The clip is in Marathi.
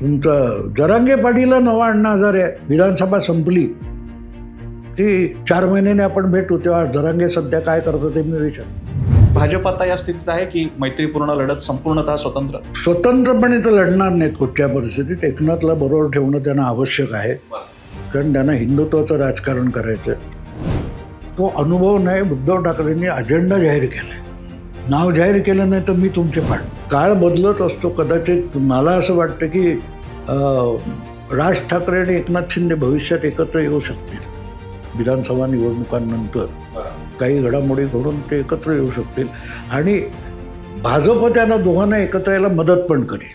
तुमचं जरांगे पाटीलला नवा अण्णा हजारे आहे. विधानसभा संपली. ती चार महिन्याने आपण भेटू तेव्हा जरांगे सध्या काय करतो ते मी विचार. भाजप आता या स्थितीत आहे की मैत्रीपूर्ण लढत संपूर्णतः स्वतंत्र? स्वतंत्रपणे तर लढणार नाहीत कुठच्या परिस्थितीत. एकनाथला बरोबर ठेवणं त्यांना आवश्यक आहे. कारण त्यांना हिंदुत्वाचं राजकारण करायचं. तो अनुभव नाही उद्धव ठाकरेंनी अजेंडा जाहीर केला आहे नाव जाहीर केलं नाही तर मी तुमचे पाठ. काळ बदलत असतो कदाचित मला असं वाटतं की राज ठाकरे आणि एकनाथ शिंदे भविष्यात एकत्र येऊ शकतील. विधानसभा निवडणुकांनंतर. काही घडामोडी घडून ते एकत्र येऊ शकतील. आणि भाजप त्यांना दोघांना एकत्र यायला मदत पण करेल.